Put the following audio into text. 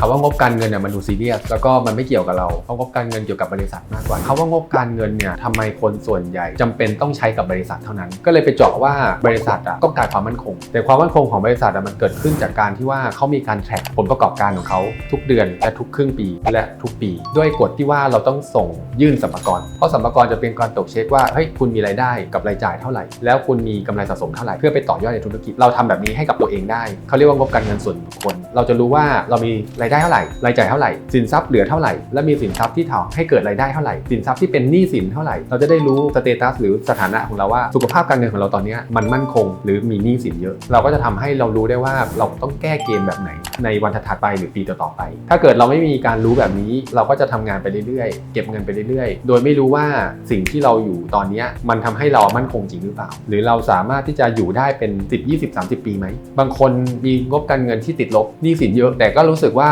คำว่างบการเงินเนี่ยมันดูซีเรียสแล้วก็มันไม่เกี่ยวกับเราเพราะงบการเงินเกี่ยวกับบริษัทมากกว่าคำว่างบการเงินเนี่ยทำไมคนส่วนใหญ่จำเป็นต้องใช้กับบริษัทเท่านั้น ก็เลยไปเจาะว่าบริษัทอะต้องการความมั่นคง แต่ความมั่นคงของบริษัทอะมันเกิดขึ้นจากการที่ว่าเขามีการแทร็กผลประกอบการของเขาทุกเดือนและทุกครึ่งปีและทุกปี ด้วยกฎที่ว่าเราต้องส่งยื่นสัมภาระเพราะสัมภาระจะเป็นการตกเช็คว่าเฮ้ยคุณมีรายได้กับรายจ่ายเท่าไหร่ แล้วคุณมีกำไรสะสมเท่าไหร่เพื่อไปต่อยอดในธุรกิจเราทำแบบนี้ให้กับตัวเองได้เขาเรียกว่างบการเงินส่วนบุคคลเราจะรู้ว่าเรามีรายได้เท่าไหร่รายจ่ายเท่าไหร่สินทรัพย์เหลือเท่าไหร่และมีสินทรัพย์ที่ทำให้เกิดรายได้เท่าไหร่สินทรัพย์ที่เป็นหนี้สินเท่าไหร่เราจะได้รู้สเตตัสหรือสถานะของเราว่าสุขภาพการเงินของเราตอนนี้มันมั่นคง หรือมีหนี้สินเยอะ เราก็จะทำให้เรารู้ได้ว่าเราต้องแก้เกมแบบไหน ในวันถัดไปหรือปีต่อๆไป ถ้าเกิดเราไม่มีการรู้แบบนี้ เราก็จะทำงานไปเรื่อยๆ เก็บเงินไปเรื่อยๆ โดยไม่รู้ว่าสิ่งที่เราอยู่ตอนนี้มันทำให้เรามั่นคงจริงหรือเปล่า หรือเราสามารถที่จะอยู่ได้เป็น 10 20 30 ปีไหมบางคนมีงบการเงินที่ติดลบหนี้สินเยอะ แต่ก็รู้สึกว่า